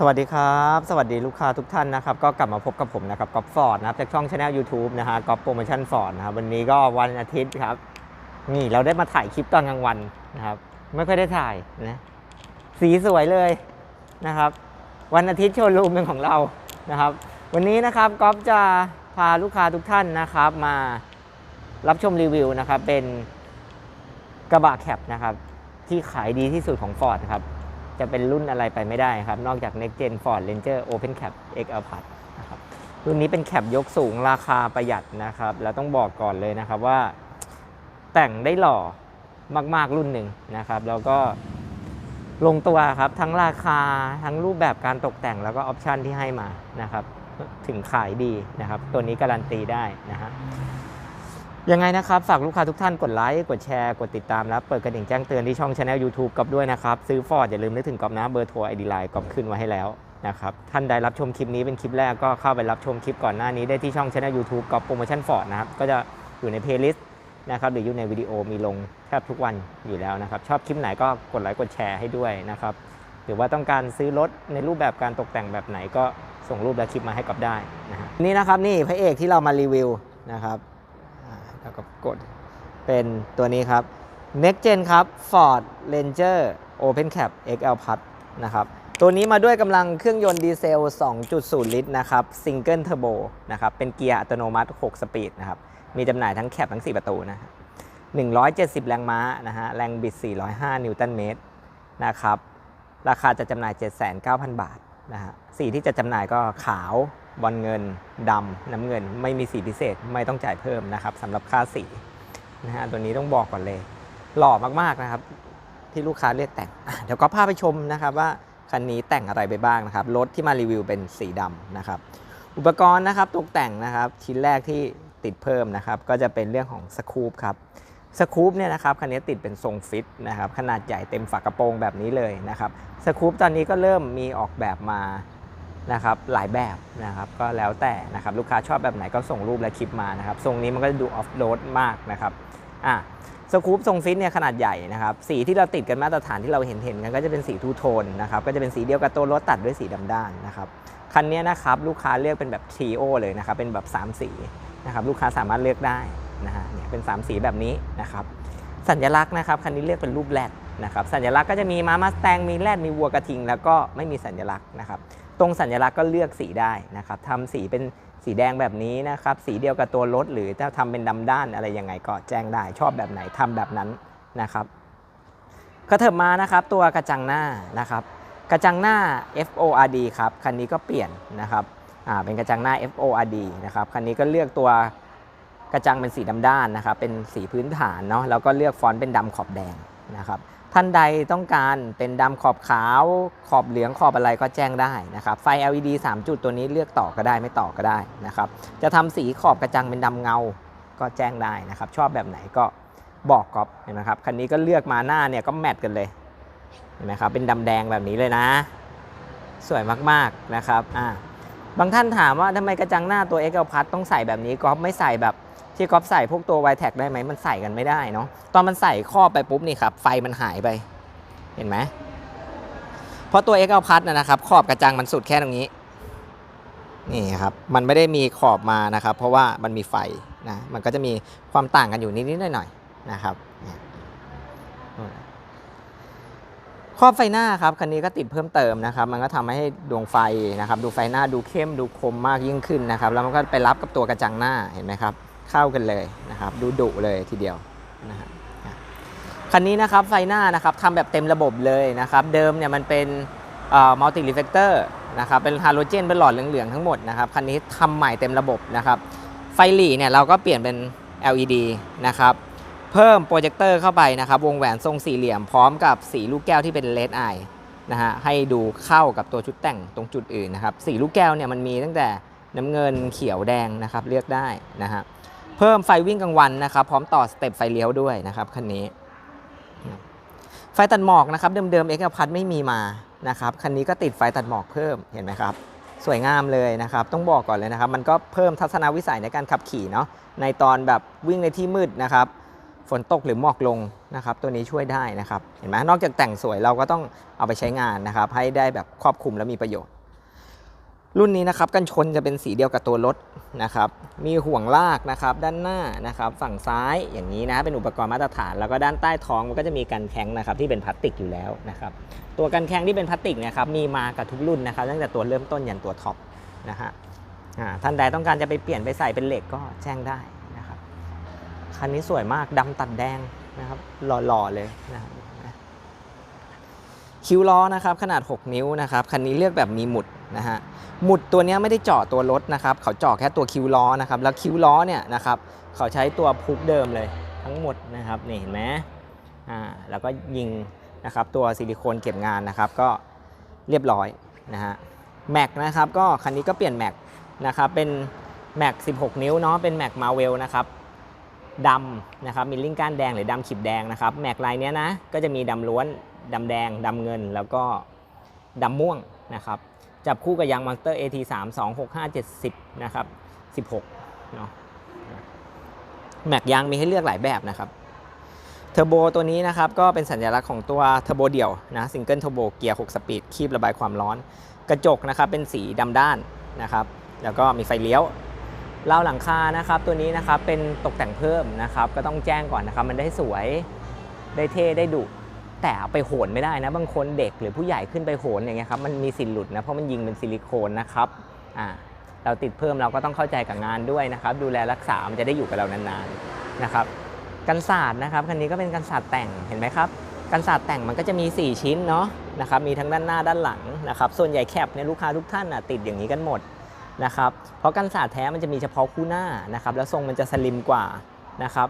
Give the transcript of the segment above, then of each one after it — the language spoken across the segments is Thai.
สวัสดีครับ สวัสดีลูกค้าทุกท่านนะครับ ก็กลับมาพบกับผมนะครับก๊อฟฟอร์ดนะครับจากช่องช anel YouTube นะฮะก๊อฟโปรโมชั่นฟอร์ดนะครับวันนี้ก็วันอาทิตย์ครับ นี่เราได้มาถ่ายคลิปตอนกลางวันนะครับ ไม่ค่อยได้ถ่ายนะสีสวยเลยนะครับ วันอาทิตย์โชว์รูมเป็นของเรานะครับ วันนี้นะครับก๊อฟจะพาลูกค้าทุกท่านนะครับ มารับชมรีวิวนะครับ เป็นกระบะแคปนะครับ ที่ขายดีที่สุดของ Ford นะครับ จะเป็นรุ่นอะไรไปไม่ได้ครับ นอกจาก Next Gen Ford Ranger Open Cap XL Plus นะครับรุ่นนี้เป็นแคปยกสูงราคาประหยัดนะครับ แล้วต้องบอกก่อนเลยนะครับว่า แต่งได้หล่อมาก ๆ รุ่นหนึ่งนะครับ แล้วก็ลงตัวครับ ทั้งราคาทั้งรูปแบบการตกแต่งแล้วก็ออปชันที่ให้มานะครับ ถึงขายดีนะครับ ตัวนี้การันตีได้นะฮะ ยังไงนะครับฝากลูกค้าทุกท่านกดไลค์กดแชร์กดติดตามและเปิดกระดิ่งแจ้งเตือนที่ช่องช anel YouTube กับด้วยนะครับ ซื้อฟอร์ดอย่าลืมนึกถึงกอบนะเบอร์โทรไอดีไลน์กอบขึ้นไว้ให้แล้วนะครับท่านใดรับชมคลิปนี้เป็นคลิปแรกก็เข้าไปรับชมคลิปก่อนหน้านี้ได้ที่ช่องช anel YouTube กอบโปรโมชั่นฟอร์ดนะครับก็จะอยู่ในเพลย์ลิสต์นะครับหรืออยู่ในวิดีโอมีลงแทบทุกวันอยู่แล้วนะครับชอบคลิปไหนก็กดไลค์กดแชร์ให้ด้วยนะครับหรือว่าต้องการซื้อรถในรูปแบบการตกแต่งแบบไหนก็ส่งรูปและคลิปมาให้กับได้นะฮะนี่นะครับนี่พระเอกที่เรามารีวิวนะครับ แล้วก็กดเป็นตัวนี้ครับ Next Gen ครับ Ford Ranger Open Cap XL Plus นะครับตัวนี้มาด้วยกำลังเครื่องยนต์ดีเซล 2.0 ลิตรนะครับ Single Turbo นะครับเป็นเกียร์อัตโนมัติ 6 สปีดนะครับมีจำหน่ายทั้งแคปทั้ง 4 ประตูนะฮะ170 แรงม้านะฮะแรงบิด 405 นิวตันเมตรนะครับราคาจะจำหน่าย 79,000 บาทนะฮะสีที่จะจำหน่ายก็ขาว บอลเงินดำน้ำเงิน ไม่มีสีพิเศษไม่ต้องจ่ายเพิ่มนะครับสำหรับค่าสีนะฮะตัวนี้ต้องบอกก่อนเลย หล่อมากๆนะครับ ที่ลูกค้าเลือกแต่งเดี๋ยวก็พาไปชมนะครับว่าคันนี้แต่งอะไรไปบ้างนะครับรถที่มารีวิวเป็นสีดำนะครับ อุปกรณ์นะครับตกแต่งนะครับชิ้นแรกที่ติดเพิ่มนะครับก็จะเป็นเรื่องของสกู๊ปครับสกู๊ปเนี่ยนะครับคันนี้ติดเป็นทรงฟิตนะครับขนาดใหญ่เต็มฝากระโปรงแบบนี้เลยนะครับสกู๊ปตอนนี้ก็เริ่มมีออกแบบมา นะครับหลายแบบนะครับก็แล้วแต่นะครับลูกค้าชอบแบบไหนก็ส่งรูปและคลิปมานะครับทรงนี้มันก็จะดูออฟโรดมากนะครับอะสกู๊ปทรงฟิตเนี่ยขนาดใหญ่นะครับสีที่เราติดกันมาตรฐานที่เราเห็นเห็นกันก็จะเป็นสีทูโทนนะครับก็จะเป็นสีเดียวกับตัวรถตัดด้วยสีดำด้านนะครับคันนี้นะครับลูกค้าเลือกเป็นแบบทีโอเลยนะครับเป็นแบบ 3 สีนะครับลูกค้าสามารถเลือกได้นะฮะเนี่ยเป็น 3 สีแบบนี้นะครับสัญลักษณ์นะครับคันนี้เรียกเป็นรูปแรดนะครับสัญลักษณ์ก็จะมีม้ามาสแตงมีแรดมีวัวกระทิง แล้วก็ไม่มีสัญลักษณ์นะครับ ตรงสัญลักษณ์ก็เลือกสีได้นะครับทำสีเป็นสีแดงแบบนี้นะครับ สีเดียวกับตัวรถ หรือถ้าทำเป็นดำด้านอะไรยังไงก็แจ้งได้ ชอบแบบไหนทำแบบนั้นนะครับก็เถิบมานะครับตัวกระจังหน้านะครับ กระจังหน้า FORD ครับคันนี้ก็เปลี่ยนนะครับอ่าเป็นกระจังหน้า FORD นะครับคันนี้ก็เลือกตัวกระจังเป็นสีดำด้านนะครับ เป็นสีพื้นฐานเนาะแล้วก็เลือกฟอนต์เป็นดำขอบแดงนะครับ ท่านใดต้องการเป็นดำขอบขาว ขอบเหลืองขอบอะไรก็แจ้งได้นะครับ ไฟ LED 3 จุดตัวนี้เลือกต่อก็ได้ไม่ต่อก็ได้นะครับ จะทำสีขอบกระจังเป็นดำเงาก็แจ้งได้นะครับ ชอบแบบไหนก็บอกก๊อฟเห็นไหมครับคันนี้ก็เลือกมาหน้าเนี่ยก็แมทกันเลยเห็นไหมครับเป็นดำแดงแบบนี้เลยนะ สวยมากๆนะครับอ่าบางท่านถามว่าทำไมกระจังหน้าตัว x l p l u s ต้องใส่แบบนี้ก๊อฟไม่ใส่แบบ ที่ก๊อฟใส่พวกตัว y t e c ได้ไหมมันใส่กันไม่ได้เนาะตอนมันใส่ครอบไปปุ๊บนี่ครับไฟมันหายไป เห็นไหมเพราะตัว x l p l u s นะนะครับขอบกระจังมันสุดแค่ตรงนี้นี่ครับมันไม่ได้มีขอบมานะครับ เพราะว่ามันมีไฟนะมันก็จะมีความต่างกันอยู่นิดๆหน่อยๆนะครับครอบไฟหน้าครับคันนี้ก็ติดเพิ่มเติมนะครับ มันก็ทำให้ดวงไฟนะครับ ดูไฟหน้าดูเข้มดูคมมากยิ่งขึ้นนะครับ แล้วมันก็ไปรับกับตัวกระจังหน้าเห็นไหมครับ เข้ากันเลยนะครับดูดุเลยทีเดียวนะฮะคันนี้นะครับไฟหน้านะครับทำแบบเต็มระบบเลยนะครับ เดิมเนี่ยมันเป็นมัลติรีเฟกเตอร์นะครับเป็นฮาโลเจนเป็นหลอดเหลืองๆทั้งหมดนะครับคันนี้ทำใหม่เต็มระบบนะครับไฟหลีเนี่ยเราก็เปลี่ยนเป็น LED นะครับเพิ่มโปรเจคเตอร์เข้าไปนะครับวงแหวนทรงสี่เหลี่ยมพร้อมกับสีลูกแก้วที่เป็นเลดไอนะฮะให้ดูเข้ากับตัวชุดแต่งตรงจุดอื่นนะครับสีลูกแก้วเนี่ยมันมีตั้งแต่น้ำเงินเขียวแดงนะครับเลือกได้นะฮะ เพิ่มไฟวิ่งกลางวันนะครับ พร้อมต่อสเต็ปไฟเลี้ยวด้วยนะครับคันนี้ ไฟตัดหมอกนะครับ เดิมๆเอ็กซ์พัทไม่มีมานะครับคันนี้ก็ติดไฟตัดหมอกเพิ่มเห็นไหมครับ สวยงามเลยนะครับ ต้องบอกก่อนเลยนะครับ มันก็เพิ่มทัศนวิสัยในการขับขี่เนาะในตอนแบบวิ่งในที่มืดนะครับฝนตกหรือหมอกลงนะครับ ตัวนี้ช่วยได้นะครับ เห็นไหมนอกจากแต่งสวยเราก็ต้องเอาไปใช้งานนะครับ ให้ได้แบบครอบคลุมและมีประโยชน์ รุ่นนี้นะครับกันชนจะเป็นสีเดียวกับตัวรถนะครับมีห่วงลากนะครับด้านหน้านะครับฝั่งซ้ายอย่างนี้นะเป็นอุปกรณ์มาตรฐาน แล้วก็ด้านใต้ท้องมันก็จะมีกันแข็งนะครับที่เป็นพลาสติกอยู่แล้วนะครับตัวกันแข็งที่เป็นพลาสติกนะครับมีมากับทุกรุ่นนะครับตั้งแต่ตัวเริ่มต้นยันตัวท็อปนะฮะท่านใดต้องการจะไปเปลี่ยนไปใส่เป็นเหล็กก็แจ้งได้นะครับคันนี้สวยมากดำตัดแดงนะครับหล่อๆเลยนะครับคิวล้อนะครับขนาด 6 นิ้วนะครับคันนี้เลือกแบบมีหมุด นะฮะหมุดตัวนี้ไม่ได้เจาะตัวรถนะครับ เขาเจาะแค่ตัวคิวล้อนะครับแล้วคิวล้อเนี่ยนะครับเขาใช้ตัวพุกเดิมเลยทั้งหมดนะครับนี่เห็นไหมอ่าแล้วก็ยิงนะครับตัวซิลิโคนเก็บงานนะครับก็เรียบร้อยนะฮะแม็กนะครับก็คันนี้ก็เปลี่ยนแม็กนะครับเป็นแม็ก16 นิ้วเนาะเป็นแม็กมาเวลนะครับดำนะครับมีลิงก้านแดงหรือดำขีบแดงนะครับแม็กลายเนี้ยนะก็จะมีดำล้วนดำแดงดำเงิน แล้วก็ดำม่วงนะครับ จับคู่กับยางมอนสเตอร์ AT 3 2 6 5 7 0นะครับ16เนาะแม็กยางมีให้เลือกหลายแบบนะครับเทอร์โบตัวนี้นะครับก็เป็นสัญลักษณ์ของตัวเทอร์โบเดี่ยวนะซิงเกิลเทอร์โบเกียร์6สปีดคีบระบายความร้อน กระจกนะครับเป็นสีดำด้านนะครับ แล้วก็มีไฟเลี้ยวราวหลังคานะครับตัวนี้นะครับเป็นตกแต่งเพิ่มนะครับ ก็ต้องแจ้งก่อนนะครับ มันได้สวยได้เท่ได้ดุ แต่เอาไปโหนไม่ได้นะ บางคนเด็กหรือผู้ใหญ่ขึ้นไปโหนอย่างเงี้ยครับมันมีสิทธิ์หลุดนะเพราะมันยิงเป็นซิลิโคนนะครับอ่าเราติดเพิ่มเราก็ต้องเข้าใจกับงานด้วยนะครับ ดูแลรักษา มันจะได้อยู่กับเรานานๆนะครับกันศาสตร์นะครับคันนี้ก็เป็นกันศาสตร์แต่งเห็นไหมครับกันศาสตร์แต่งมันก็จะมี 4 ชิ้นเนาะนะครับมีทั้งด้านหน้าด้านหลังนะครับส่วนใหญ่แคปเนี่ยลูกค้าทุกท่านอะติดอย่างนี้กันหมดนะครับเพราะกันศาสตร์แท้มันจะมีเฉพาะคู่หน้านะครับแล้วทรงมันจะสลิมกว่านะครับ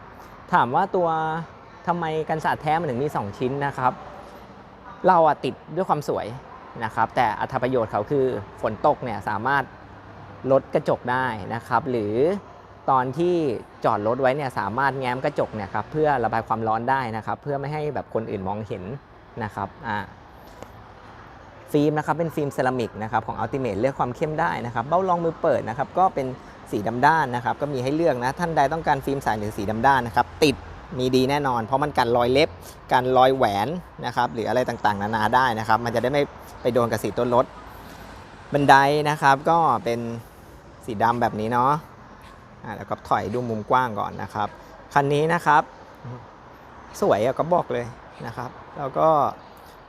ถามว่าตัว ทำไมกันศาสตร์แท้มันถึงมี 2 ชิ้นนะครับ เราอะติดด้วยความสวยนะครับ แต่อัตประโยชน์เขาคือฝนตกเนี่ยสามารถลดกระจกได้นะครับ หรือตอนที่จอดรถไว้เนี่ยสามารถแง้มกระจกเนี่ยครับเพื่อระบายความร้อนได้นะครับ เพื่อไม่ให้แบบคนอื่นมองเห็นนะครับอ่าฟิล์มนะครับเป็นฟิล์มเซรามิกนะครับของ Ultimate เลือกความเข้มได้นะครับ เบ้ารองมือเปิดนะครับ ก็เป็นสีดำด้านนะครับ ก็มีให้เลือกนะ ท่านใดต้องการฟิล์มใสหรือสีดำด้านนะครับ ติด มีดีแน่นอน เพราะมันกันรอยเล็บกันรอยแหวนนะครับหรืออะไรต่างๆ นานาได้นะครับ มันจะได้ไม่ไปโดนกับสีต้นรถบันไดนะครับก็เป็นสีดำแบบนี้เนาะะแล้วก็ถอยดูมุมกว้างก่อนนะครับคันนี้นะครับ สวยก็บอกเลยนะครับ แล้วก็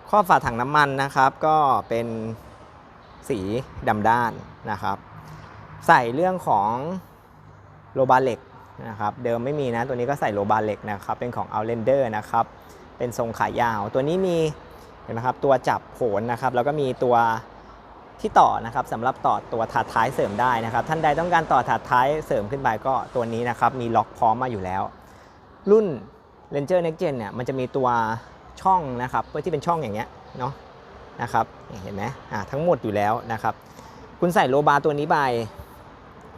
ครอฝาถังน้ำมันนะครับ ก็เป็นสีดำด้านนะครับ ใส่เรื่องของโลบาเหล็ก นะครับเดิมไม่มีนะตัวนี้ก็ใส่โลบาเหล็กนะครับเป็นของ Outlander นะครับเป็นทรงขายาว ตัวนี้มีเห็นไหมครับตัวจับโผนนะครับแล้วก็มีตัวที่ต่อนะครับสำหรับต่อตัวถาดท้ายเสริมได้นะครับ ท่านใดต้องการต่อถาดท้ายเสริมขึ้นไปก็ตัวนี้นะครับมีล็อกพร้อมมาอยู่แล้ว รุ่น Ranger Next Gen เนี่ยมันจะมีตัวช่องนะครับเพื่อที่เป็นช่องอย่างเงี้ยเนาะนะครับเห็นไหมอ่าทั้งหมดอยู่แล้วนะครับ คุณใส่โลบาร์ตัวนี้ไป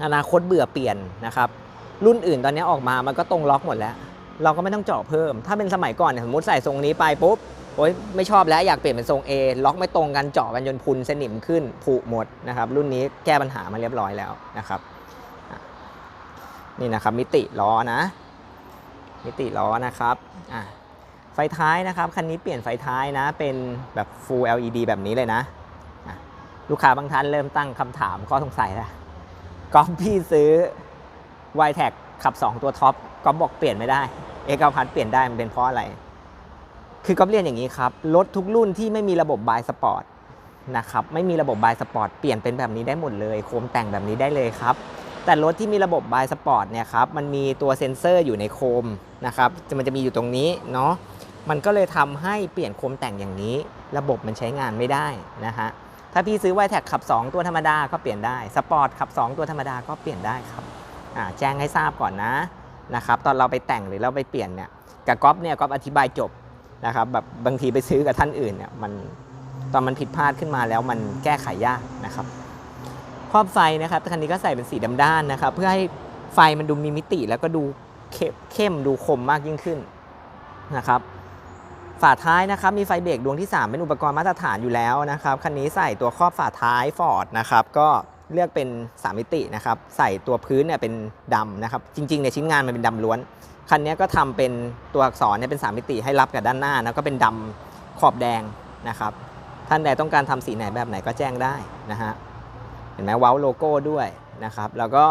อนาคตเบื่อเปลี่ยนนะครับ รุ่นอื่นตอนนี้ออกมามันก็ตรงล็อกหมดแล้ว เราก็ไม่ต้องเจาะเพิ่ม ถ้าเป็นสมัยก่อนเนี่ยสมมติใส่ทรงนี้ไปปุ๊บโอ๊ยไม่ชอบแล้วอยากเปลี่ยนเป็นทรง A ล็อกไม่ตรงกันเจาะกันจนพุนสนิมขึ้นผุหมดนะครับ รุ่นนี้แก้ปัญหามาเรียบร้อยแล้วนะครับ นี่นะครับมิติล้อนะ มิติล้อนะครับอะไฟท้ายนะครับคันนี้เปลี่ยนไฟท้ายนะ เป็นแบบ Full LED แบบนี้เลยนะะลูกค้าบางท่านเริ่มตั้งคำถามข้อสงสัยแล้วก๊อฟพี่ซื้อ y t e c ขับ 2 ตัวท็อปก๊อฟบอกเปลี่ยนไม่ได้ เอกพัทเปลี่ยนได้มันเป็นเพราะอะไร คือก๊อฟเรียนอย่างนี้ครับ รถทุกรุ่นที่ไม่มีระบบบายสปอร์ตนะครับไม่มีระบบบายสปอร์ตเปลี่ยนเป็นแบบนี้ได้หมดเลย โคมแต่งแบบนี้ได้เลยครับ แต่รถที่มีระบบบายสปอร์ตเนี่ยครับมันมีตัวเซ็นเซอร์อยู่ในโคมนะครับมันจะมีอยู่ตรงนี้เนาะมันก็เลยทำให้เปลี่ยนโคมแต่งอย่างนี้ ระบบมันใช้งานไม่ได้นะฮะถ้าพี่ซื้อไวแท็กขับ 2 ตัวธรรมดาก็เปลี่ยนได้สปอร์ตขับ 2 ตัวธรรมดาก็เปลี่ยนได้ครับ แจ้งให้ทราบก่อนนะนะครับตอนเราไปแต่งหรือเราไปเปลี่ยนเนี่ยกับก๊อฟเนี่ยก๊อฟอธิบายจบนะครับแบบบางทีไปซื้อกับท่านอื่นเนี่ยมันตอนมันผิดพลาดขึ้นมาแล้วมันแก้ไขยากนะครับครอบไฟนะครับคันนี้ก็ใส่เป็นสีดำด้านนะครับ เพื่อให้ไฟมันดูมีมิติแล้วก็ดูเข้มเข้มดูคมมากยิ่งขึ้นนะครับฝาท้ายนะครับมีไฟเบรกดวงที่ 3 เป็นอุปกรณ์มาตรฐานอยู่แล้วนะครับคันนี้ใส่ตัวครอบฝาท้ายฟอร์ดนะครับก็ เลือกเป็น 3 มิตินะครับ ใส่ตัวพื้นเนี่ยเป็นดำนะครับ จริงๆในชิ้นงานมันเป็นดำล้วน คันนี้ก็ทำเป็นตัวอักษรเนี่ยเป็น 3 มิติให้รับกับด้านหน้าแล้วก็เป็นดำขอบแดงนะครับ ท่านใดต้องการทำสีไหนแบบไหนก็แจ้งได้นะฮะ เห็นไหมว้าโลโก้ด้วยนะครับ แล้วก็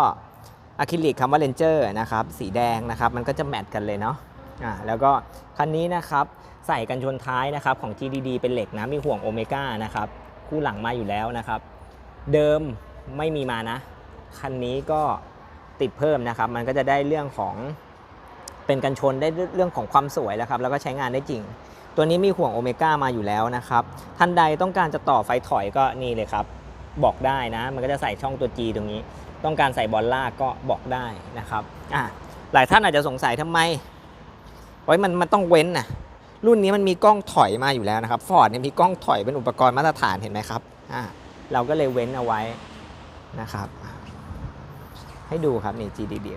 อะคริลิกคำว่าเลนเจอร์นะครับ สีแดงนะครับ มันก็จะแมทกันเลยเนาะอ่าแล้วก็คันนี้นะครับใส่กันชนท้ายนะครับของ GDD เป็นเหล็กนะมีห่วงโอเมก้านะครับคู่หลังมาอยู่แล้วนะครับ เดิม ไม่มีมานะ คันนี้ก็ติดเพิ่มนะครับ มันก็จะได้เรื่องของเป็นกันชนได้เรื่องของความสวยแล้วครับ แล้วก็ใช้งานได้จริง ตัวนี้มีห่วงโอเมก้ามาอยู่แล้วนะครับ ท่านใดต้องการจะต่อไฟถอยก็นี่เลยครับ บอกได้นะ มันก็จะใส่ช่องตัว G ตรงนี้ ต้องการใส่บอลล่าก็บอกได้นะครับอะหลายท่านอาจจะสงสัยทำไมโอ้มันมันต้องเว้นนะรุ่นนี้มันมีกล้องถอยมาอยู่แล้วนะครับฟอร์ดเนี่ยมีกล้องถอยเป็นอุปกรณ์มาตรฐานเห็นไหมครับอะเราก็เลยเว้นเอาไว้ นะครับ ให้ดูครับนี่ GDD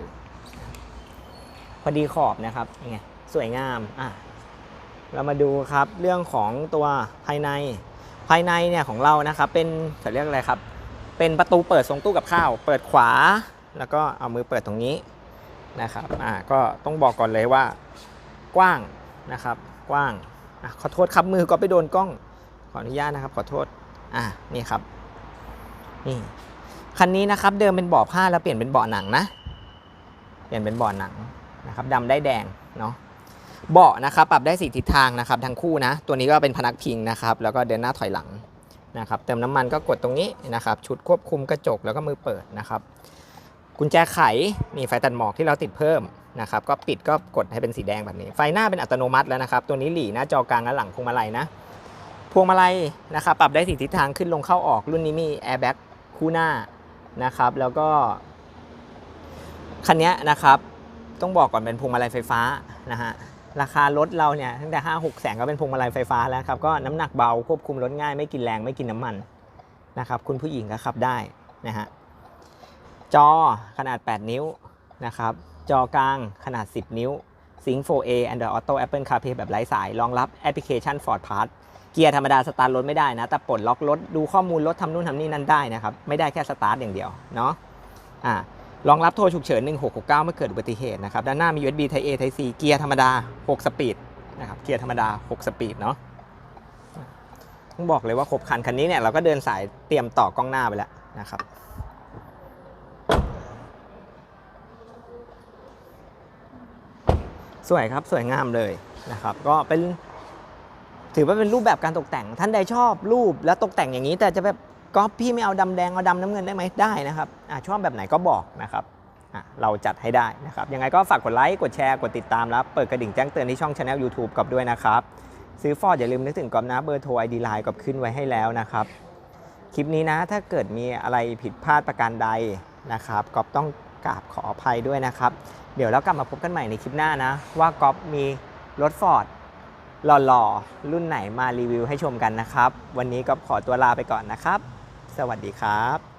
พอดีขอบนะครับยังไงสวยงามอะเรามาดูครับเรื่องของตัวภายในภายในเนี่ยของเรานะครับเป็นเขาเรียกอะไรครับ เป็นประตูเปิดทรงตู้กับข้าว เปิดขวา แล้วก็เอามือเปิดตรงนี้นะครับอ่าก็ต้องบอกก่อนเลยว่ากว้างนะครับกว้างอะขอโทษครับมือก็ไปโดนกล้องขออนุญาตนะครับ ขอโทษอ่านี่ครับนี่ คันนี้นะครับเดิมเป็นเบาะผ้าแล้วเปลี่ยนเป็นเบาะหนังนะ เปลี่ยนเป็นเบาะหนังนะครับดำได้แดงเนาะเบาะนะครับปรับได้สีทิศทางนะครับทั้งคู่นะ ตัวนี้ก็เป็นพนักพิงนะครับแล้วก็เดินหน้าถอยหลังนะครับเติมน้ำมันก็กดตรงนี้นะครับชุดควบคุมกระจกแล้วก็มือเปิดนะครับกุญแจไขมีไฟตัดหมอกที่เราติดเพิ่มนะครับก็ปิดก็กดให้เป็นสีแดงแบบนี้ ไฟหน้าเป็นอัตโนมัติแล้วนะครับ ตัวนี้หลีหน้าจอกลางและหลังพวงมาลัยนะพวงมาลัยนะครับปรับได้สีทิศทางขึ้นลงเข้าออกรุ่นนี้มีแอร์แบ็กคู่หน้า นะครับ แล้วก็คันนี้นะครับ ต้องบอกก่อนเป็นพวงมาลัยไฟฟ้านะฮะราคารถเราเนี่ยตั้งแต่ 5 6 แสนก็เป็นพวงมาลัยไฟฟ้าแล้วครับก็น้ำหนักเบาควบคุมรถง่ายไม่กินแรงไม่กินน้ำมันนะครับ คุณผู้หญิงก็ขับได้นะฮะจอขนาด 8 นิ้วนะครับ จอกลางขนาด 10 นิ้ว Sync 4A Android Auto Apple CarPlay แบบไร้สาย รองรับแอปพลิเคชัน Ford Pass เกียร์ธรรมดาสตาร์ทรถไม่ได้นะ แต่ปลดล็อกรถดูข้อมูลรถทำนู่นทำนี่นั่นได้นะครับ ไม่ได้แค่สตาร์ทอย่างเดียวเนาะอ่ารองรับโทรฉุกเฉิน 1669 เมื่อเกิดอุบัติเหตุนะครับ ด้านหน้ามี USB Type A Type C เกียร์ธรรมดา 6 สปีดนะครับ เกียร์ธรรมดา 6 สปีดเนาะต้องบอกเลยว่าครบคันคันนี้เนี่ยเราก็เดินสายเตรียมต่อกล้องหน้าไปแล้วนะครับสวยครับ สวยงามเลยนะครับ ก็เป็น ถือว่าเป็นรูปแบบการตกแต่ง ท่านใดชอบรูปแล้วตกแต่งอย่างนี้ แต่จะแบบก๊อปพี่ไม่เอาดำแดงเอาดำน้ำเงินได้ไหมได้นะครับอะชอบแบบไหนก็บอกนะครับอะเราจัดให้ได้นะครับยังไงก็ฝากกดไลค์กดแชร์กดติดตามแล้วเปิดกระดิ่งแจ้งเตือนที่ช่องช anel YouTube กอบด้วยนะครับ ซื้อฟอร์ดอย่าลืมนึกถึงกอบนะเบอร์โทรไอดีไลน์กอบขึ้นไว้ให้แล้วนะครับคลิปนี้นะถ้าเกิดมีอะไรผิดพลาดประการใดนะครับกอบต้องกราบขออภัยด้วยนะครับ เดี๋ยวเรากลับมาพบกันใหม่ในคลิปหน้านะ ว่ากอบมีรถฟอร์ด หล่อๆ รุ่นไหนมารีวิวให้ชมกันนะครับ วันนี้ก็ขอตัวลาไปก่อนนะครับ สวัสดีครับ